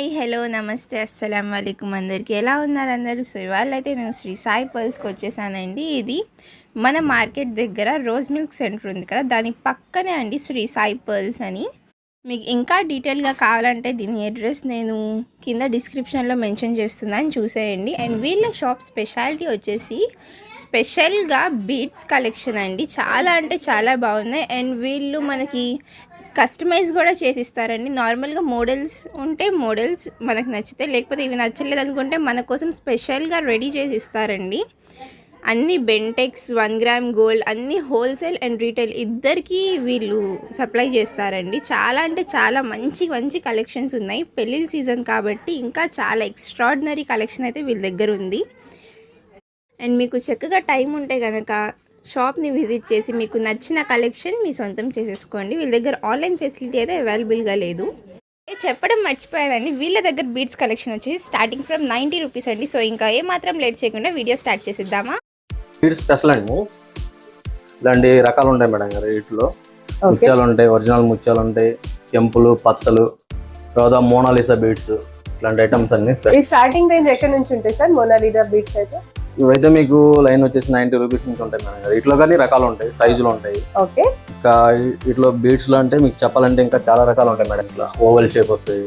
Hi hello నమస్తే అస్సలం అయికం అందరికీ. ఎలా ఉన్నారు అందరూ? సో ఇవాళ అయితే నేను శ్రీ సాయి పర్ల్స్కి వచ్చేసానండి. ఇది మన మార్కెట్ దగ్గర రోజ్ మిల్క్ సెంటర్ ఉంది కదా దాని పక్కనే అండి శ్రీ సాయి పర్ల్స్ అని. మీకు ఇంకా డీటెయిల్గా కావాలంటే దీని అడ్రస్ నేను కింద డిస్క్రిప్షన్లో మెన్షన్ చేస్తున్నాను చూసేయండి. అండ్ వీళ్ళ షాప్ స్పెషాలిటీ వచ్చేసి స్పెషల్గా బీట్స్ కలెక్షన్ అండి. చాలా అంటే చాలా బాగున్నాయి. అండ్ వీళ్ళు మనకి కస్టమైజ్ కూడా చేసిస్తారండి. నార్మల్గా మోడల్స్ ఉంటే మోడల్స్ మనకు నచ్చితే లేకపోతే ఇవి నచ్చలేదు అనుకుంటే మన కోసం స్పెషల్గా రెడీ చేసి ఇస్తారండి అన్ని బెంటెక్స్ వన్ గ్రామ్ గోల్డ్ అన్ని హోల్సేల్ అండ్ రీటైల్ ఇద్దరికి వీళ్ళు సప్లై చేస్తారండి. చాలా అంటే చాలా మంచి మంచి కలెక్షన్స్ ఉన్నాయి. పెళ్ళిళ్ళ సీజన్ కాబట్టి ఇంకా చాలా ఎక్స్ట్రాడినరీ కలెక్షన్ అయితే వీళ్ళ దగ్గర ఉంది. అండ్ మీకు చక్కగా టైం ఉంటే కనుక షాప్ని విజిట్ చేసి మీకు నచ్చిన కలెక్షన్ మీ సొంతం చేసేసుకోండి. వీళ్ళ దగ్గర ఆన్లైన్ ఫెసిలిటీ అయితే అవైలబుల్గా లేదు. ఏ చెప్పడం మర్చిపోయానండి. వీళ్ళ దగ్గర బీడ్స్ కలెక్షన్ వచ్చేసి స్టార్టింగ్ ఫ్రమ్ నైంటీ రూపీస్ అండి. సో ఇంకా ఏ మాత్రం లేట్ చేయకుండా వీడియో స్టార్ట్ చేసేద్దామా? బీడ్స్ స్పెషల్ అండి. ఇలాంటి రకాలు ఉంటాయి మేడం గారు వీటిలో. ముత్యాలు ఉంటాయి ఒరిజినల్ ముత్యాలు ఉంటాయి కెంపులు పచ్చలు తర్వాత మోనాలిసా బీడ్స్ ఇలాంటి ఐటమ్స్ అన్ని స్టార్టింగ్ రేంజ్ ఎక్కడ నుంచి ఉంటాయి సార్? మొనాలిదా బీట్స్ అయితే? ఇవైతే మీకు లైన్ వచ్చేసి నైన్టీ రూపీస్ నుంచి ఉంటాయి మేడం గారు. ఇట్లో కానీ రకాలు ఉంటాయి సైజులు ఉంటాయి. ఓకే. ఇంకా ఇట్లో బీడ్స్లో అంటే మీకు చెప్పాలంటే ఇంకా చాలా రకాలు ఉంటాయి మేడం ఇట్లా. ఓవెల్ షేప్ వస్తాయి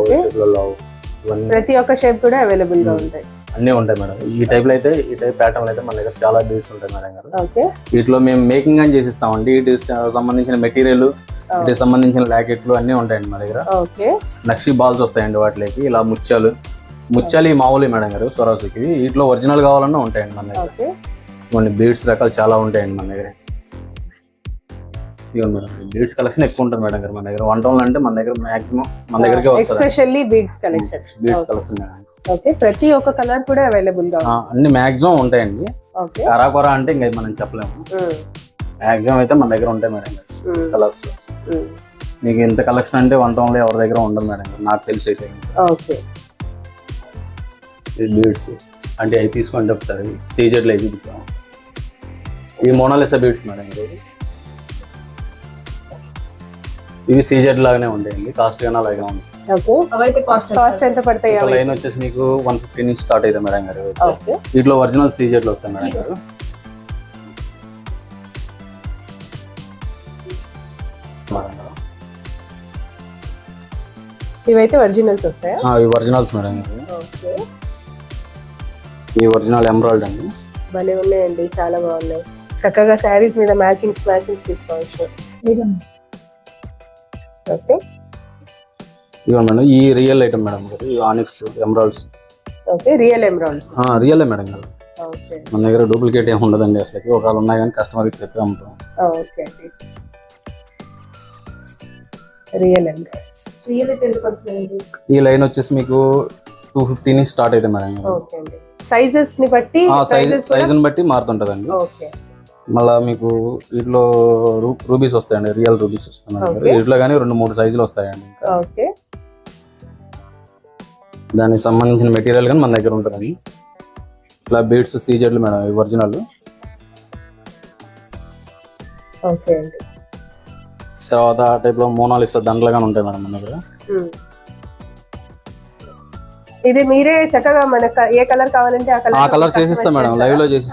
ఓవెల్ ప్రతి ఒక్క షేప్ కూడా అవైలబుల్గా ఉంటాయి. అన్నీ ఉంటాయి మేడం. ఈ టైప్లో అయితే ఈ టైప్ ప్యాటర్న్ అయితే మన దగ్గర చాలా బీడ్స్ ఉంటాయి మేడం గారు. వీటిలో మేము మేకింగ్ అని చేసిస్తామండి. వీటికి సంబంధించిన మెటీరియల్ వీటికి సంబంధించిన లాకెట్లు అన్నీ ఉంటాయండి మా దగ్గర. నక్షి బాల్స్ వస్తాయండి వాటికి ఇలా ముత్యాలు. ముత్యాలు మామూలు మేడం గారు సొరాసుకి వీటిలో ఒరిజినల్ కావాలన్నా ఉంటాయండి మన దగ్గర. కొన్ని బీడ్స్ రకాలు చాలా ఉంటాయండి మన దగ్గర. ఇవ్వండి మేడం బీడ్స్ కలెక్షన్ ఎక్కువ ఉంటుంది మేడం గారు మన దగ్గర. వన్ టౌన్ అంటే మన దగ్గర మాక్సిమం మన దగ్గరికి వస్తుంది. Especially beads collection. Beads collection madam. Okay ప్రతి ఒక్క కలర్ కూడా అవైలబుల్గా అన్ని మాక్సిమం ఉంటాయండి. కరాకొర అంటే ఇంకా మనం చెప్పలేము. మాక్సిమం అయితే మన దగ్గర ఉంటాయి మేడం గారు. కలర్స్ మీకు ఇంత కలెక్షన్ అంటే వన్ టౌన్లో ఎవరి దగ్గర ఉండదు మేడం గారు. నాకు తెలిసేసి ఓకే బీడ్స్ అంటే అవి తీసుకొని చెప్తారు సీజెడ్లు అవి చూపిస్తాం ఈ మోనాలిసా బీడ్స్ మేడం గారు ఇవి సీజెడ్ లాగానే ఉంటాయండి. కాస్ట్ గానే అలాగే ఉంటాయి. ఓకే. అవైతే కాస్ట్ కాస్ట్ ఎంత పడతాయి ఒక అవి? లైన్ వచ్చేసి మీకు వన్ ఫిఫ్టీ నుంచి స్టార్ట్ అవుతుంది మేడం గారు. ఓకే. వీటిలో ఒరిజినల్ సీజెడ్లు వస్తాయి మేడం గారు. ఇవైతే ఒరిజినల్స్ వస్తాయా? ఆ, ఇవి ఒరిజినల్స్ మేడం ఓకే. ఈ ఒరిజినల్ ఎమరాల్డ్ అండి. భలే ఉన్నాయండి చాలా బాగున్నాయి. చక్కగా శారీస్ మీద మ్యాచింగ్ మ్యాచింగ్ తీసుకోవచ్చు. ఓకే. ఇవ్వండి మేడం ఈ రియల్ ఐటమ్ మేడం గారు ఈ onyx emeralds. Okay real emeralds. Real madam గారు. ఓకే. మన దగ్గర డూప్లికేట్ ఏమి ఉండదండి అసలు ఒకవేళ ఉన్నాయి కానీ కస్టమర్కి చెప్పి అమ్ముతాం. ఓకే అండి రియల్ ఎమరాల్డ్స్. రియల్ అయితే ఈ లైన్ వచ్చేసి మీకు టూ ఫిఫ్టీ నుంచి స్టార్ట్ అవుతుంది మేడం గారు. ఓకే అండి. సైజెస్ని బట్టి సైజ్ సైజుని బట్టి మారుతుంటదండి. మళ్ళీ మీకు వీటిలో రూబీస్ వస్తాయండి రియల్ రూబీస్ వస్తాయి మేడం గారు Okay. వీటిలో కానీ రెండు మూడు సైజులు వస్తాయండి ఓకే. దానికి సంబంధించిన మెటీరియల్ కానీ మన దగ్గర ఉంటుందండి. ఇట్లా బీడ్స్ సీజెడ్లు మేడం ఇవి ఒరిజినల్ ఓకే అండి. తర్వాత ఆ టైప్లో మోనాలిసా దండలు కానీ ఉంటాయి మేడం మన దగ్గర. ఇది మీరే చక్కగా మనకు ఏ కలర్ కావాలంటే ఆ కలర్ ఆ కలర్ చేసిస్తాం మేడం. లైవ్లో చేసి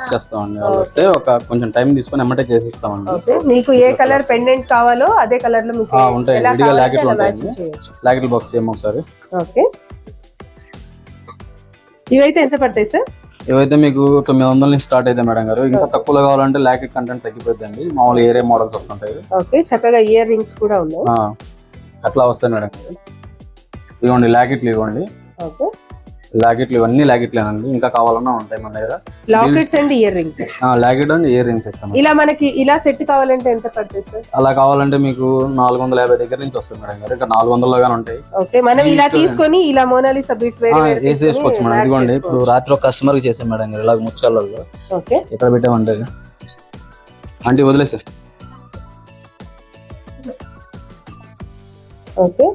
వాళ్ళు వస్తే ఒక కొంచెం టైం తీసుకొని ఎమ్మటే చేసిస్తామండి. ఓకే. మీకు ఏ కలర్ పెండెంట్ కావాలో అదే కలర్లో మీకు ఆ, ఉంటాయి. ఎలా విడిగా కావాలంటే లాకెట్లు అలా ఉంటాయండి. matching చేయొచ్చు. లాకెట్ బాక్స్ చేయము ఒకసారి. ఓకే. ఇవైతే ఎంత పడతాయి సార్? ఇవైతే మీకు తొమ్మిది వందల నుంచి స్టార్ట్ అయితే మేడం గారు. ఇంకా తక్కువలో కావాలంటే లాకెట్ కంటెంట్ తగ్గిపోద్దండి. మామూలు ఏరియా మోడల్స్ వస్తుంటాయి. ఓకే. చక్కగా ఇయర్ రింగ్స్ కూడా ఉన్నాయి. ఆ, అట్లా వస్తాయి మేడం. గారు ఇవ్వండి లాకెట్లు ఇవ్వండి ఓకే. లాకెట్లు ఇవన్నీ లాకెట్లేనండి ఇంకా కావాలన్నా ఉంటాయి మన దగ్గర. Lockets and earrings. Locket and earrings ఇస్తాం. ఇలా మనకి ఇలా సెట్ కావాలంటే ఎంత పడుతుంది సార్? అలా కావాలంటే మీకు నాలుగు వందల యాభై దగ్గర నుంచి వస్తుంది మేడం గారు. ఇంకా నాలుగు వందల్లో కానీ ఉంటాయి. ఓకే మనం ఇలా తీసుకొని ఇలా వేరే వేసి వేసుకోవచ్చు మేడం? ఇదిగోండి ఇప్పుడు. రాత్రి ఒక కస్టమర్కి చేసాం మేడం గారు ఇలాగ ముచ్చాలలో ఓకే. ఎక్కడ పెట్టామంటే? ఆంటీ వదిలేసా. ఓకే.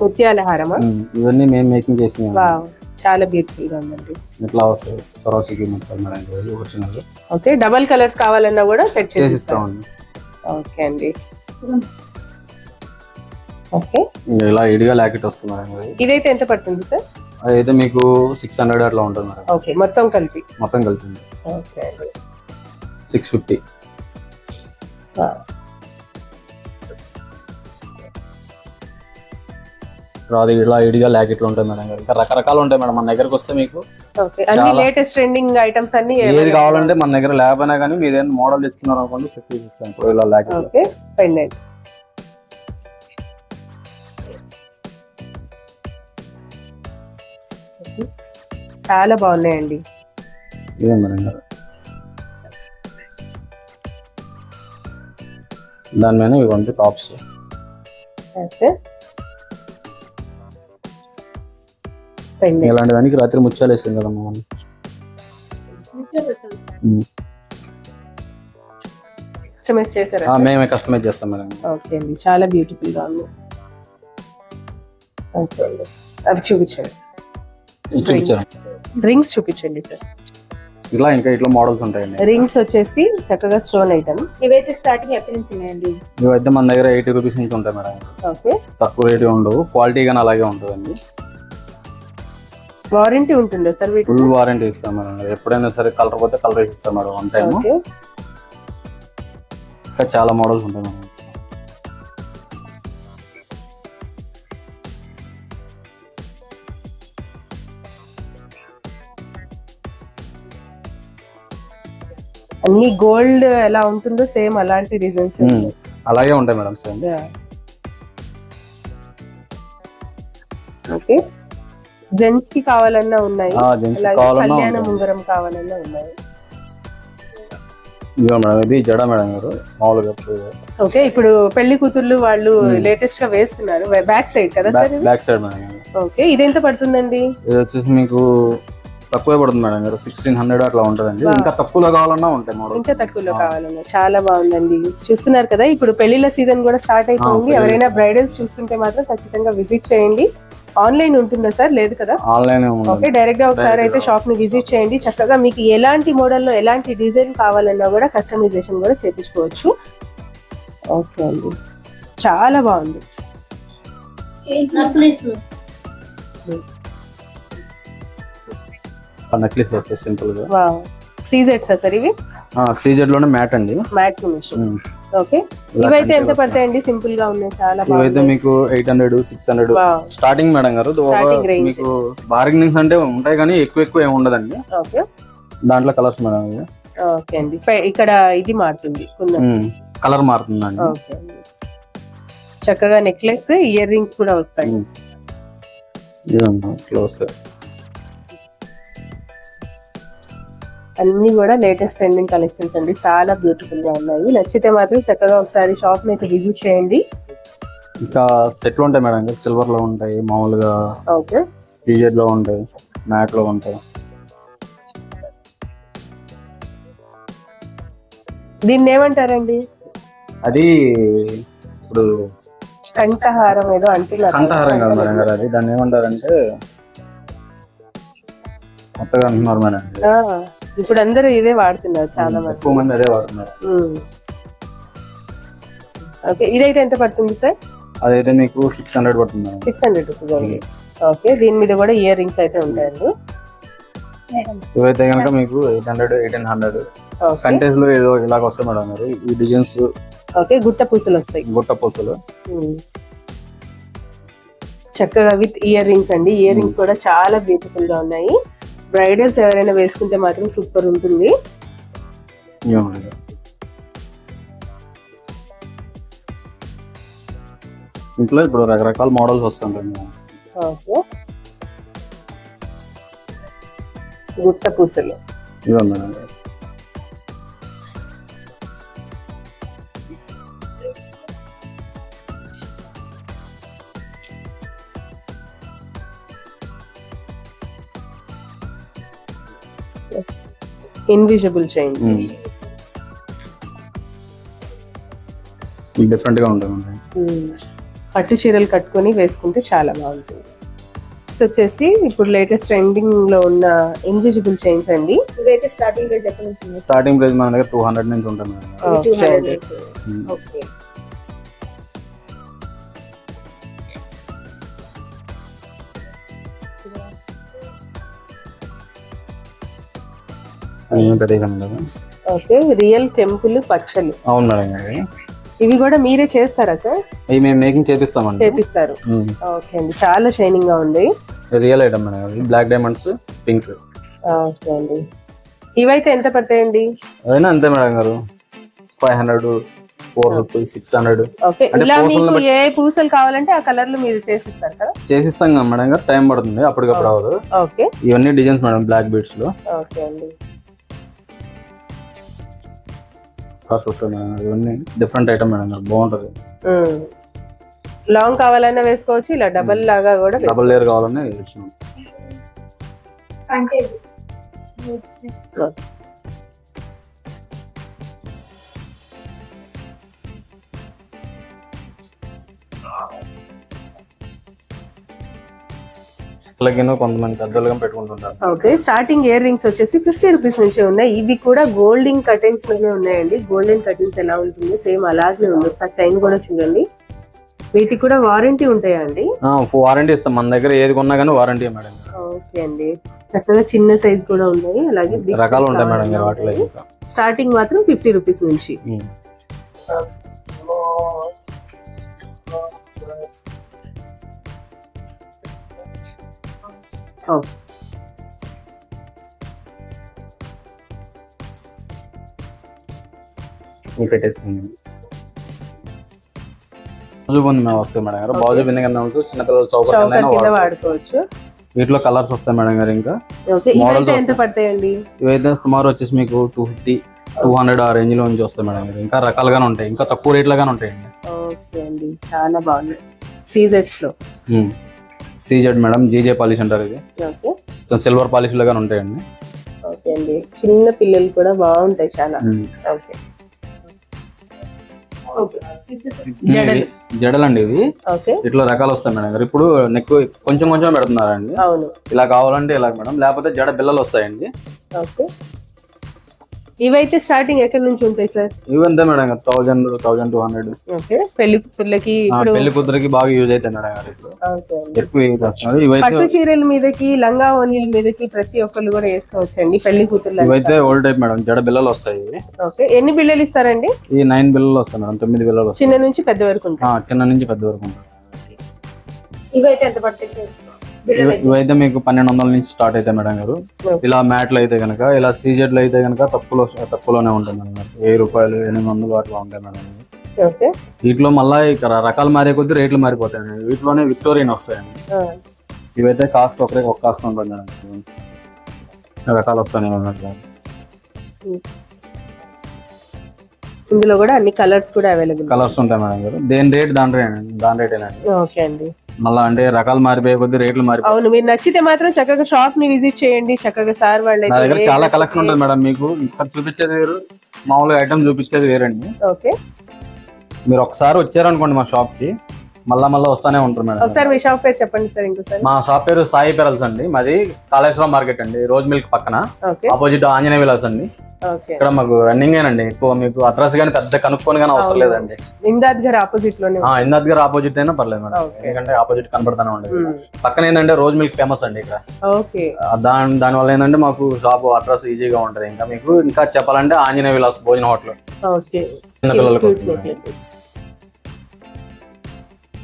ముత్యాల హారమా ఇవన్నీ మేము మేకింగ్ చేసినాం. వావ్ చాలా బ్యూటిఫుల్గా ఉందండి. ఇట్లా వస్తాయి. వచ్చినారు ఓకే డబల్ కలర్స్ కావాలన్నా కూడా సెట్ చేసిస్తాం చేసిస్తామండి ఓకే అండి. ఓకే. ఇలా ఇడిగా లాకెట్ ఇది ఇదైతే ఎంత పడుతుంది సార్? అదైతే మీకు సిక్స్ హండ్రెడ్ అట్లా ఉంటుంది ఓకే మొత్తం కలిపి. మొత్తం కలిపింది ఓకే సిక్స్ ఫిఫ్టీ. అది ఇలా ఇడిగా లాకెట్లు ఉంటాయి మేడం ఇంకా రకరకాలు ఉంటాయి మేడం మన దగ్గరకు వస్తే మీకు. అన్ని. లేటెస్ట్ ట్రెండింగ్ ఐటమ్స్ అన్ని ఏది కావాలంటే మన దగ్గర ల్యాబ్ అయినా కానీ మీరు ఏదైనా మోడల్ ఇస్తున్నారు అనుకోండి సెట్ చేసి ఇప్పుడు ఇలా లాకెట్ పెండెంట్ చాలా బాగున్నాయండి. ఇదే మేడం గారు. దాని మీద ఇవ్వండి టాప్స్ ఓకే. ఇలాంటి దానికి రాత్రి ముత్యాలు వేస్తాం కదా మనం. కస్టమైజ్ చేశారా? మేమే కస్టమైజ్ చేస్తాం మేడం. ఓకే అండి. చాలా బ్యూటిఫుల్గా ఉంది. ఓకే అండి. అవి చూపించండి. రింగ్స్ చూపించండి ఇలా ఇంకా ఇట్లా మోడల్స్ ఉంటాయండి. రింగ్స్ వచ్చేసి చక్కగా స్టోన్ ఐటమ్ ఇవైతే స్టార్టింగ్ ఎక్కడి నుంచి ఉన్నాయండి? ఇవైతే మన దగ్గర ఎయిటీ రూపీస్ నుంచి ఉంటాయి మేడం. ఓకే తక్కువ రేట్ ఉండవు. క్వాలిటీ కానీ అలాగే ఉంటుందండి. వారంటీ ఉంటుందా సార్ ఫుల్ వారంటీ ఇస్తాం మేడం. ఎప్పుడైనా సరే కలర్ పోతే కలర్ వేసి ఇస్తాం మేడం వన్ టైం ఇంకా చాలా మోడల్స్ ఉంటాయి మేడం. అన్ని గోల్డ్ ఎలా ఉంటుందో సేమ్ అలాంటి డిజైన్స్. అలాగే ఉంటాయి మేడం సేమ్. ఓకే. జెంట్స్కి కావాలన్నా ఉన్నాయి. జెంట్స్ కావాలన్నా ఉన్నాయి. ఇదిగో మేడం ఇది జడ మేడం గారు మామూలుగా ఓకే ఇప్పుడు పెళ్ళి కూతుర్లు వాళ్ళు. లేటెస్ట్గా వేస్తున్నారు. బ్యాక్ సైడ్ కదా sir back side madam. Okay ఇది ఎంత పడుతుందండి? ఇది వచ్చేసి మీకు తక్కువే పడుతుంది మేడం గారు సిక్స్టీన్ హండ్రెడ్ అట్లా ఉంటుందండి. ఇంకా తక్కువలో కావాలన్నా ఉంటాయి మోడల్ ఇంకా తక్కువలో కావాలన్నా. చాలా బాగుందండి. చూస్తున్నారు కదా ఇప్పుడు పెళ్ళిళ్ళ సీజన్ కూడా స్టార్ట్ అయిపోయింది. ఎవరైనా బ్రైడల్స్ చూస్తుంటే మాత్రం ఖచ్చితంగా విజిట్ చేయండి. ఆన్లైన్ ఉంటుందా సార్? లేదు కదా? ఆన్లైన్ ఓకే డైరెక్ట్గా ఒకసారి అయితే. షాప్ని విజిట్ చేయండి. చక్కగా మీకు ఎలాంటి మోడల్లో ఎలాంటి డిజైన్ కావాలన్నా కూడా కస్టమైజేషన్ కూడా చేపించుకోవచ్చు. ఓకే అండి. చాలా బాగుంది. నెక్లెస్ వస్తాయి సింపుల్గా వా సీజెట్స్ సార్ ఇవి? సీజెడ్లోనే మ్యాట్ అండి. Matte machine. ఓకే. ఇవైతే ఎంత. పడతాయండి? సింపుల్గా ఉన్నాయి చాలా ఇవైతే మీకు eight hundred six hundred. Starting madam గారు. మీకు బార్గెనింగ్స్ అంటే ఉంటాయి కానీ ఎక్కువ ఎక్కువ ఏమి ఉండదండి. ఓకే. దాంట్లో కలర్స్ మేడం ఇవి. ఓకే అండి. ఇక్కడ ఇది మారుతుంది కలర్ మారుతుందండి. చక్కగా నెక్లెస్ ఇయర్ రింగ్స్ కూడా వస్తాయి. ఉమ్. అన్ని కూడా లేటెస్ట్ ట్రెండింగ్ కలెక్షన్స్ అండి. చాలా బ్యూటిఫుల్గా ఉన్నాయి. నచ్చితే మాత్రం చక్కగా ఒకసారి షాప్ని అయితే విజిట్ చేయండి. ఇంకా సెట్లు ఉంటాయి మేడం సిల్వర్లో ఉంటాయి మామూలుగా ఓకే పీరియడ్లో ఉంటాయి మ్యాట్లో ఉంటాయి. దీన్ని ఏమంటారండి? అది ఇప్పుడు కంఠహారం ఏదో అంటున్నారు. కంఠహారం కాదు మేడం గారు అది. దాన్ని ఏమంటారంటే కొత్తగా అంటున్నారు మేడం. ఇప్పుడు అందరూ ఇదే వాడుతున్నారు చాలా మంది ఎక్కువ మంది అదే వాడుతున్నారు. ఓకే ఇదైతే ఎంత పడుతుంది సార్? అదైతే మీకు సిక్స్ హండ్రెడ్ పడుతుంది సిక్స్ హండ్రెడ్ రూపీస్ అండి ఓకే దీని మీద కూడా ఇయర్ రింగ్స్ అయితే ఉంటాయండి. ఇవైతే కనుక మీకు ఎయిట్ హండ్రెడ్ ఎయిటీన్ హండ్రెడ్ కంటెస్లో ఏదో ఇలాగ వస్తాయి మేడం గారు ఈ డిజైన్స్ ఓకే గుట్ట పూసలు వస్తాయి. గుట్ట పూసలు. చక్కగా విత్ ఇయర్ రింగ్స్ అండి. ఇయర్ రింగ్స్ కూడా చాలా బ్యూటిఫుల్గా ఉన్నాయి. బ్రైడల్స్ ఎవరైనా వేసుకుంటే మాత్రం సూపర్ ఉంటుంది. ఇంట్లో ఇప్పుడు రకరకాల మోడల్స్ వస్తుంటాయి. ఓకే గుట్ట పూసలు ఇవి ఇన్విజిబుల్ చైన్స్. డిఫరెంట్గా ఉంటాయి మేడం పట్టు చీరలు కట్టుకొని వేసుకుంటే చాలా బాగుంటుంది. ఇది వచ్చేసి ఇప్పుడు లేటెస్ట్ ట్రెండింగ్లో ఉన్న ఇన్విజిబుల్ చైన్స్ అండి. ఇవైతే స్టార్టింగ్ రేట్ స్టార్టింగ్ ప్రైస్ మన దగ్గర టూ హండ్రెడ్ నుంచి ఉంటుంది. ఓకే ఓకే రియల్ టెంపుల్ పచ్చలు అవును మేడం గారు. ఇవి కూడా మీరే చేస్తారా సార్? ఇవి మేము మేకింగ్ చేపిస్తామండి. చేపిస్తారు. ఓకే అండి చాలా షైనింగ్గా ఉంది. Real item madam black diamonds pink. Okay అండి. ఇవైతే ఎంత పడతాయండి? అయినా అంతే మేడం గారు. Five hundred four fifty six hundred. ఇలా మీకు ఏ పూసలు కావాలంటే ఆ కలర్లో మీరు చేసిస్తారు కదా? చేసిస్తాం కదా మేడం గారు టైం పడుతుంది అప్పటికప్పుడు అవ్వదు ఓకే. ఇవన్నీ డిజైన్స్ మేడం బ్లాక్ బీడ్స్లో ఓకే అండి. మేడం గారు ఇవన్నీ డిఫరెంట్ ఐటమ్ మేడం గారు బాగుంటది. లాంగ్ కావాలన్నా వేసుకోవచ్చు ఇలా డబల్ లాగా కూడా వేసుకోవచ్చు. డబల్ లేయర్ కావాలని ఇచ్చినాం అంటే అలాగే కొంతమంది పెద్దలుగా పెట్టుకుంటుంటారు. ఓకే స్టార్టింగ్ ఇయర్ రింగ్స్ వచ్చేసి ఫిఫ్టీ రూపీస్ నుంచి ఉన్నాయి. ఇవి కూడా గోల్డెన్ కటింగ్స్లోనే ఉన్నాయండి. గోల్డెన్ కటింగ్స్ ఎలా ఉంటుంది? సేమ్ అలాగే ఉంది. టైం కూడా చూడండి. వీటికి కూడా వారంటీ ఉంటాయా అండి వారంటీ ఇస్తాం. మన దగ్గర ఏది కొన్నా కానీ వారంటీ మేడం. ఓకే అండి. చక్కగా చిన్న సైజ్ కూడా ఉన్నాయి. అలాగే రకాలు ఉంటాయి మేడం వాటిలో స్టార్టింగ్ మాత్రం ఫిఫ్టీ రూపీస్ నుంచి. ఉమ్. ఓ, ఇవి పెట్టేసుకుంది బాజు బంది మేము వస్తాయి మేడం గారు. బాజు బిందె కింద ఉంటుంది. చిన్నపిల్లల చౌక వాడుకోవచ్చు. వీటిలో కలర్స్ వస్తాయి మేడం గారు ఇంకా. ఇవైతే ఎంత. పడతాయండి? ఇవైతే సుమారు వచ్చేసి మీకు టూ ఫిఫ్టీ టూ హండ్రెడ్ ఆ రేంజ్లో నుంచి వస్తాయి మేడం గారు. ఇంకా రకాలుగానే ఉంటాయి. ఇంకా తక్కువ రేట్లో గానే ఉంటాయండి. ఓకే అండి. చాలా బాగున్నాయి. సీజెట్స్లో. సీజెడ్ మేడం జీజే పాలిష్ అంటారు ఇది. ఓకే. సిల్వర్ పాలిష్ లాగానే ఉంటాయండి. ఓకే అండి. చిన్న పిల్లలు కూడా బాగుంటాయి చాలా. ఓకే. ఇవి జడలండి ఇవి. ఓకే. ఇట్లా రకాలు వస్తాయి మేడం. గారు ఇప్పుడు నెక్ కొంచెం కొంచెం పెడుతున్నారండి. అవును. ఇలా కావాలంటే ఇలా మేడం. లేకపోతే జడ బిల్లలు వస్తాయండి. ఓకే. ఇవైతే స్టార్టింగ్ ఎక్కడి నుంచి ఉంటాయి సార్? ఇవి అంతే madam thousand thousand two hundred okay పెళ్ళి కూతుర్లకి పెళ్ళి కూతురికి బాగా యూజ్ అవుతాయి మేడం ఎక్కువ ఇవైతే పట్టు చీరల మీదకి లంగా ఓనీల మీదకి ప్రతి ఒక్కళ్ళు కూడా వేసుకోవచ్చు అండి పెళ్ళి కూతుర్లు ఇవైతే ఓల్డ్ టైప్ మేడం జడ బిల్లలు వస్తాయి. ఓకే ఎన్ని బిళ్ళలు ఇస్తారండి? ఈ నైన్ బిల్లలు వస్తాయి మేడం తొమ్మిది బిల్లలు చిన్న నుంచి పెద్ద వరకు చిన్న నుంచి పెద్ద వరకు ఇవైతే ఎంత పడతాయి సార్? ఇవి- ఇవైతే మీకు పన్నెండు వందల నుంచి స్టార్ట్ అవుతాయి మేడం గారు. ఇలా మ్యాట్లు అయితే కనుక ఇలా సీజెడ్లు అయితే కనుక తక్కువలో తక్కువలోనే ఉంటుంది మేడం వెయ్యి రూపాయలు ఎనిమిది వందలు అట్లా ఉంటాయి మేడం వీటిలో మళ్ళీ ఇక్కడ రకాలు మారే కొద్దీ రేట్లు మారిపోతాయండి వీటిలోనే విక్టోరియన్ వస్తాయండి ఇవైతే కాస్ట్ ఒకరికి ఒక కాస్ట్ ఉంటుంది మేడం రకాలు వస్తాయి అన్నట్లు ఇందులో కూడా అన్ని కలర్స్ కూడా అవైలబుల్ కలర్స్ ఉంటాయి మేడం గారు. దేని రేట్ దాని రేట్ దాని రేటేనండి ఓకే అండి. మళ్ళీ అంటే రకాలు మారిపోయే కొద్దీ రేట్లు మారిపోయి అవును మీరు నచ్చితే మాత్రం చక్కగా షాప్ని విజిట్ చేయండి. చక్కగా సార్ వాళ్ళు నా దగ్గర చాలా కలెక్షన్ ఉంటుంది మేడం మీకు. ఇక్కడ చూపించేది వేరు మామూలుగా ఐటమ్ చూపించేది వేరండి. ఓకే. మీరు ఒకసారి వచ్చారనుకోండి మా షాప్కి మళ్ళా మళ్ళీ వస్తానే ఉంటారు మేడం. ఒకసారి మీ షాప్ పేరు చెప్పండి సార్ ఇంకోసారి మా షాప్ పేరు సాయి పెరల్స్ అండి. మాది కాళేశ్వరం మార్కెట్ అండి. రోజ్ మిల్క్ పక్కన. ఆపోజిట్ ఆంజనేయ విలాస్ అండి. ఇక్కడ మాకు రన్నింగ్ ఏనండి ఎక్కువ మీకు అడ్రస్ కానీ పెద్ద కనుక్కొని కానీ అవసరం లేదండి. ఇందాద్ గారు ఆపోజిట్లోనే ఇందాద్ గారు ఆపోజిట్ అయినా పర్లేదు మేడం. ఎందుకంటే ఆపోజిట్ కనబడతానే ఉండదు. పక్కన ఏంటంటే రోజ్ మిల్క్ ఫేమస్ అండి ఇక్కడ. ఆ దాని దానివల్ల ఏంటంటే మాకు షాప్ అడ్రస్ ఈజీగా ఉంటది. ఇంకా మీకు ఇంకా చెప్పాలంటే ఆంజనేయ విలాస్ భోజన హోటల్. ఓకే. చిన్న పిల్లలకు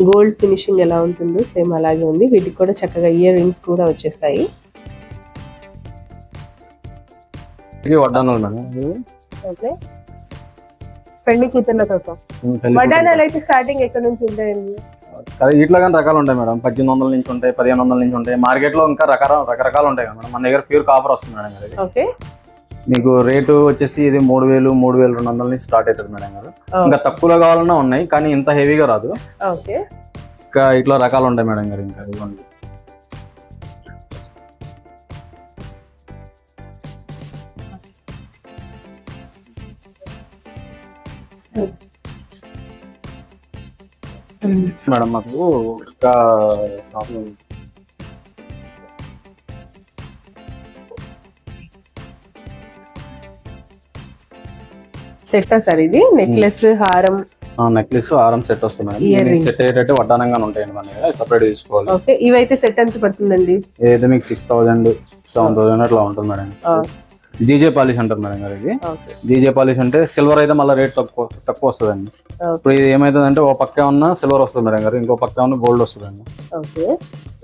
గోల్డ్ ఫినిషింగ్ ఎలా ఉంటుందో సేమ్ అలాగే ఉంది. వీటికి కూడా చక్కగా ఇయర్ రింగ్స్ కూడా వచ్చేస్తాయి. వడ్డానాలు అయితే స్టార్టింగ్ ఎక్కడ నుంచి ఉంటాయండి అదే ఇట్లా కానీ రకాలు ఉంటాయి మేడం. పద్దెనిమిది వందల నుంచి ఉంటాయి పదిహేను వందల నుంచి ఉంటాయి. మార్కెట్లో ఇంకా రకరకాల రకరకాలు ఉంటాయి మేడం. మన దగ్గర ప్యూర్ కాపర్ వస్తుంది మేడం. ఓకే. మీకు రేటు వచ్చేసి ఇది మూడు వేలు మూడు వేలు రెండు వందల నుంచి స్టార్ట్ అవుతుంది మేడం గారు. ఇంకా తక్కువలో కావాలన్నా ఉన్నాయి కానీ ఇంత హెవీగా రాదు. ఓకే. ఇంకా ఇట్లా రకాలు ఉంటాయి మేడం గారు ఇంకా ఇవ్వండి మేడం మాకు ఒక సెట్ సార్ ఇది? నెక్లెస్ హారం? నెక్లెస్ ఆరం సెట్ వస్తుంది మేడం. సెట్ అయ్యేటట్టు వడ్డానంగా ఉంటాయండి మన దగ్గర సపరేట్ తీసుకోవాలి. ఓకే ఇవైతే సెట్ ఎంత పడుతుందండి? ఏదైతే మీకు సిక్స్ థౌసండ్ సెవెన్ థౌసండ్ అట్లా ఉంటుంది మేడం. జీజే పాలిష్ అంటారు మేడం గారు ఇది. జీజే పాలిష్ అంటే సిల్వర్ అయితే మళ్ళీ రేట్ తక్కువ తక్కువ వస్తుందండి. ఇప్పుడు ఇది ఏమైతుందంటే ఒక పక్క ఉన్న సిల్వర్ వస్తుంది మేడం గారు ఇంకో పక్క ఉన్న గోల్డ్ వస్తుందండి.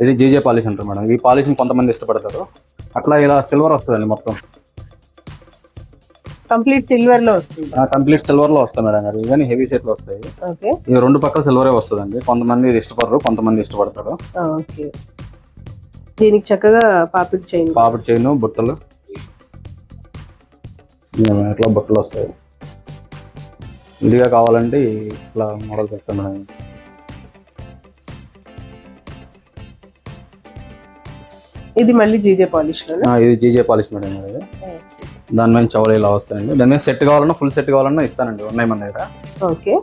ఇది జీజే పాలిష్ అంటారు మేడం. ఈ పాలిష్ని కొంతమంది ఇష్టపడతారు. అట్లా ఇలా సిల్వర్ వస్తుందండి మొత్తం. కంప్లీట్ సిల్వర్లో వస్తుంది కంప్లీట్ సిల్వర్లో వస్తాయి మేడం గారు. ఇవన్నీ హెవీ సెట్లో వస్తాయి. ఓకే. ఇవి రెండు పక్కల సిల్వరే వస్తుందండి. కొంతమంది ఇష్టపడరు కొంతమంది ఇష్టపడతారు. ఓకే. దీనికి చక్కగా పాపిడి చైన్. పాపడి చైన్ బుట్టలు. ఇట్లా బుట్టలు వస్తాయి. విడిగా కావాలంటే ఇట్లా మోడల్ చెప్తాను మేడం. ఇది మళ్ళీ జీజే పాలిష్ ఇది జీజే పాలిష్ మేడం ఇది దాని మీద చవలు ఇలా వస్తాయండి. దాని మీద సెట్ కావాలన్నా ఫుల్ సెట్ కావాలన్నా ఇస్తానండి ఉన్నాయి మన దగ్గర. ఓకే.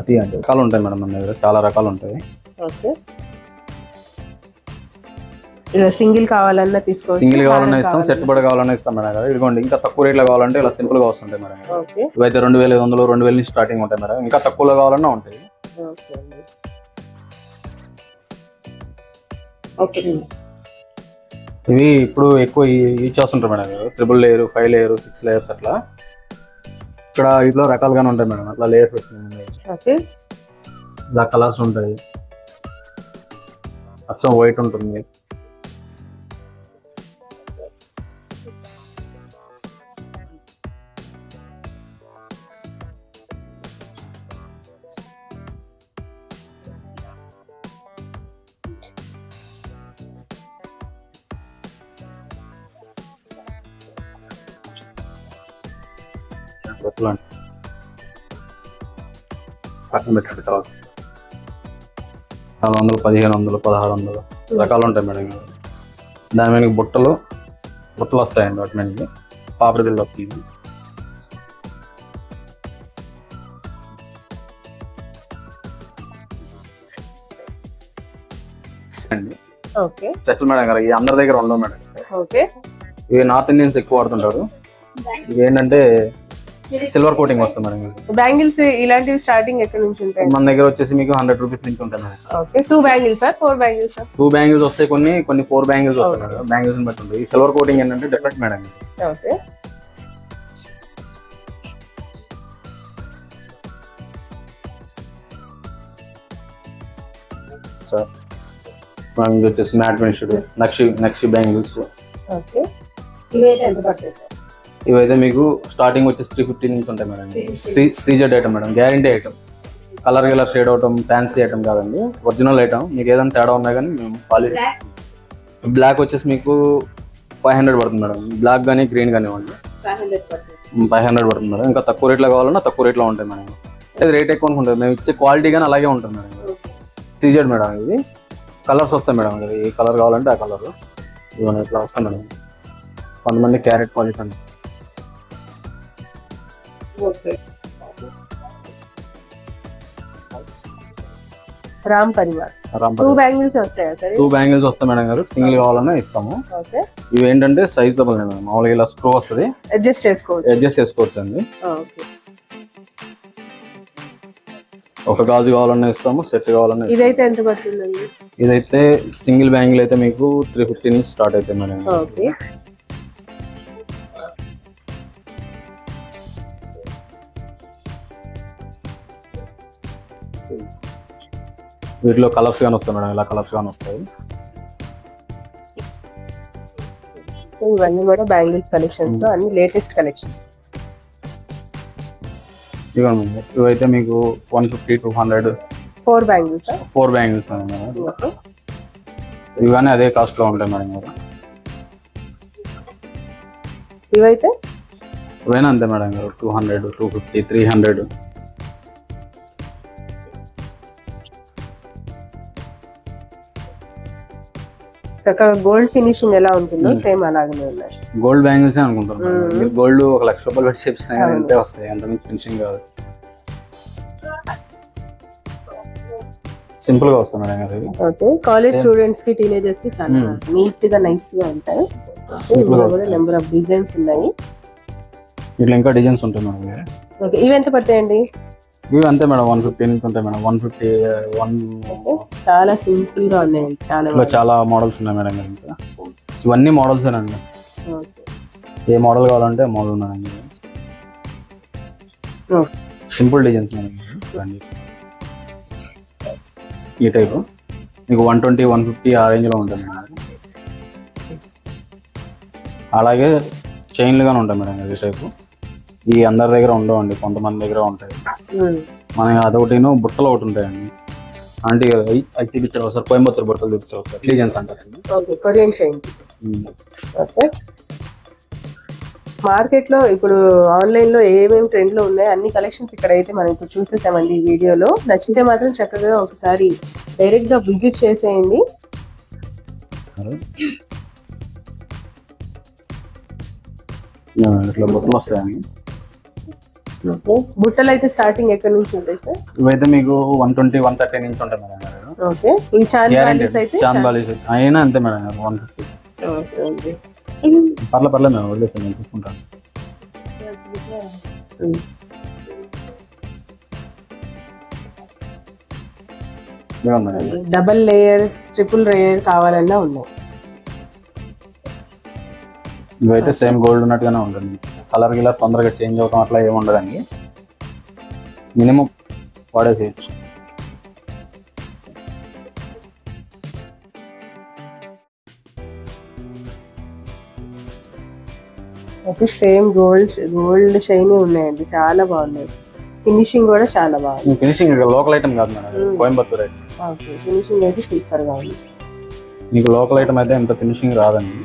అతి అంటే రకాలు ఉంటాయి మేడం మన దగ్గర చాలా రకాలు ఉంటాయి. ఓకే. ఇలా సింగిల్ కావాలన్నా తీసుకోవచ్చు సింగిల్ కావాలన్నా ఇస్తాం. సెట్ పడి కావాలన్నా ఇస్తాం మేడం గారు. ఇదిగోండి ఇంకా తక్కువ రేట్లో కావాలంటే ఇలా సింపుల్గా వస్తుంటాయి మేడం ఇవైతే రెండు వేల ఐదు వందలు రెండు వేల నుంచి స్టార్టింగ్ ఉంటాయి మేడం. ఇంకా తక్కువలో కావాలన్నా ఉంటాయి. ఓకే ఇవి ఇప్పుడు ఎక్కువ ఈచ్ వస్తుంటాయి మేడం గారు triple layer five layer six layers అట్లా. ఇక్కడ ఇట్లా రకాలుగానే ఉంటాయి మేడం. అట్లా లేయర్స్ వచ్చినాయి ఇలా కలర్స్ ఉంటాయి. అచ్చం వైట్ ఉంటుంది. పెట్టాడు తర్వాత నాలుగు వందలు పదిహేను వందలు పదహారు వందలు రకాలు ఉంటాయి మేడం ఇవి. దాని మీద బుట్టలు బుట్టలు వస్తాయండి వాటి మీద. పాపడి బిల్లు వస్తుంది అండి. చెట్లు మేడం గారు ఇవి అందరి దగ్గర ఉండవు మేడం. ఓకే. ఇవి నార్త్ ఇండియన్స్ ఎక్కువ వాడుతుంటారు. ఇవి ఏంటంటే సిల్వర్ కోటింగ్ వస్తుంది మేడం. బ్యాంగిల్స్ ఇలాంటివి స్టార్టింగ్ ఎక్కడ నుంచి ఉంటాయి? మన దగ్గర వచ్చేసి మీకు హండ్రెడ్ రూపీస్ నుంచి ఉంటాయి okay two bangles sir four bangles two bangles వస్తాయి కొన్ని కొన్ని ఫోర్ బ్యాంగిల్స్ వస్తాయి బ్యాంగిల్స్ బట్టి ఉంటుంది ఈ సిల్వర్ కోటింగ్ ఏంటంటే డిఫరెంట్ మేడం. ఓకే సార్ వచ్చేసి మ్యాట్ ఫినిష్డ్ నక్షి నక్షి బ్యాంగిల్స్ ఓకే ఇవైతే ఎంత పడుతుంది సార్? ఇవైతే మీకు స్టార్టింగ్ వచ్చేసి త్రీ ఫిఫ్టీ నుంచి ఉంటాయి madam. CZ item madam guarantee item colour గిలర్ shade అవటం ఫ్యాన్సీ ఐటమ్ కాదండి. ఒరిజినల్ ఐటమ్ మీకు ఏదైనా తేడా ఉన్నా కానీ మేము క్వాలిటీ బ్లాక్ వచ్చేసి మీకు ఫైవ్ హండ్రెడ్ పడుతుంది మేడం. బ్లాక్ కానీ గ్రీన్ కానీ ఇవ్వండి. ఫైవ్ హండ్రెడ్ పడుతుంది. మేడం. ఇంకా తక్కువ రేట్లో కావాలన్నా తక్కువ రేట్లో ఉంటాయి మేడం. ఇది రేట్ ఎక్కువ ఉంటుంది మేము ఇచ్చే క్వాలిటీ కానీ అలాగే ఉంటుంది మేడం. సీజెడ్ మేడం ఇది. కలర్స్ వస్తాయి మేడం ఇది ఏ కలర్ కావాలంటే ఆ కలర్ ఇవన్నీ ఇట్లా వస్తాయి మేడం. కొంతమంది క్యారెట్ క్వాలిటీ అంటే రామ్ పరివార్. టూ బ్యాంగిల్స్ వస్తాయా సార్? టూ బ్యాంగిల్స్ వస్తాయి మేడం గారు. సింగిల్ కావాలన్నా ఇస్తాము. ఇవి ఏంటంటే సైజ్ డబుల్ మేడం. మామూలుగా ఇలా స్క్రూ వస్తుంది. అడ్జస్ట్ చేసుకోవచ్చు. అడ్జస్ట్ చేసుకోవచ్చు అండి. ఒక గాజు కావాలన్నా ఇస్తాము సెట్ కావాలన్నా. ఇదైతే ఎంత పడుతుందండి? ఇదైతే సింగిల్ బ్యాంగిల్ అయితే మీకు త్రీ ఫిఫ్టీ నుంచి స్టార్ట్ అవుతాయి మేడం. ఓకే వీటిలో కలర్స్ కానీ వస్తాయి మేడం ఇలా కలర్స్ కానీ వస్తాయి. ఇవన్నీ కూడా బ్యాంగిల్స్ కలెక్షన్స్లో అన్ని లేటెస్ట్ కలెక్షన్ ఇవ్వండి ఇవైతే మీకు one fifty two hundred four bangles four bangles madam okay ఇవి కానీ అదే కాస్ట్లో ఉంటాయి మేడం గారు ఇవైతే? ఇవైనా అంతే మేడం గారు two hundred two fifty three hundred చక్కగా గోల్డ్ ఫినిషింగ్ ఎలా ఉంటుందో సేమ్ అలాగనే ఉన్నాయి. గోల్డ్ బ్యాంగిల్స్ అనుకుంటారు మ్మ్. మీరు గోల్డ్ ఒక లక్ష రూపాయలు పెట్టి చెప్పినా అంతే వస్తాయి. అంత నుంచి ఫినిషింగ్ కాదు. సింపుల్గా వస్తుంది మేడం ఓకే. కాలేజ్ స్టూడెంట్స్కి టీనేజర్స్కి చాలా Hmm. నీట్గా నైస్గా ఉంటాయి నెంబర్ ఆఫ్ డిజైన్స్ ఉన్నాయి. ఇట్లా ఇంకా డిజైన్స్ ఉంటాయి మేడం. ఓకే. ఇవి ఎంత పడతాయండి? ఇవి అంతే మేడం వన్ ఫిఫ్టీ నుంచి ఉంటాయి మేడం. వన్ ఫిఫ్టీ వన్ చాలా సింపుల్గా ఉన్నాయి చాలా మోడల్స్ ఉన్నాయి మేడం ఇంకా ఇవన్నీ మోడల్స్ అండి ఏ మోడల్ కావాలంటే మోడల్ ఉన్నదండి ఓకే సింపుల్ డిజైన్స్ ఈ టైపు మీకు వన్ ట్వంటీ వన్ ఫిఫ్టీ ఆ రేంజ్లో ఉంటుంది మేడం అలాగే చైన్లు కానీ ఉంటాయి మేడం ఈ టైపు ఈ అందరి దగ్గర ఉండవండి కొంతమంది దగ్గర ఉంటాయి. మన అదొకటిను బుట్టలు ఒకటి ఉంటాయండి. అంటే అవి చూపించారు ఒకసారి కోయంబత్తూరు బుట్టలు చూపించారు ఒకసారి. డిజైన్స్ అంటారండి. మార్కెట్లో ఇప్పుడు ఆన్లైన్లో ఏమేమి ట్రెండ్లో ఉన్నాయో అన్ని కలెక్షన్స్ ఇక్కడ అయితే మనం ఇప్పుడు చూసేసామండి ఈ వీడియోలో. నచ్చితే మాత్రం చక్కగా ఒకసారి డైరెక్ట్గా విజిట్ చేసేయండి. ఇట్లా బుట్టలు వస్తాయండి. బుట్టలు అయితే స్టార్టింగ్ ఎక్కడి నుంచి ఉంటాయి సార్? ఇవైతే మీకు వన్ ట్వంటీ వన్ థర్టీ నుంచి ఉంటాయి మేడం ఓకే. ఈ చాన్ బాలీస్ అయితే చాంద్ బాలీస్ అయినా అంతే మేడం గారు వన్ ఫిఫ్టీ పర్లే పర్లేదు మేము వదిలేసాను నేను చూసుకుంటాను madam. Double layer triple layer కావాలన్నా ఉన్నాయి. ఇవైతే సేమ్ గోల్డ్ ఉన్నట్టుగానే ఉంటుంది. కలర్ గిలర్ తొందరగా చేంజ్ అవడం అట్లా ఏమి ఉండదండి. Minimum వాడేసేయచ్చు. Okay same gold gold shine ఉన్నాయండి చాలా బాగున్నాయి. ఫినిషింగ్ కూడా చాలా బాగుంది. ఫినిషింగ్ లోకల్ ఐటమ్ కాదు madam Coimbatore item. Okay finishing అయితే సూపర్గా ఉంది. మీకు లోకల్ ఐటమ్ అయితే ఎంత ఫినిషింగ్ రాదండి.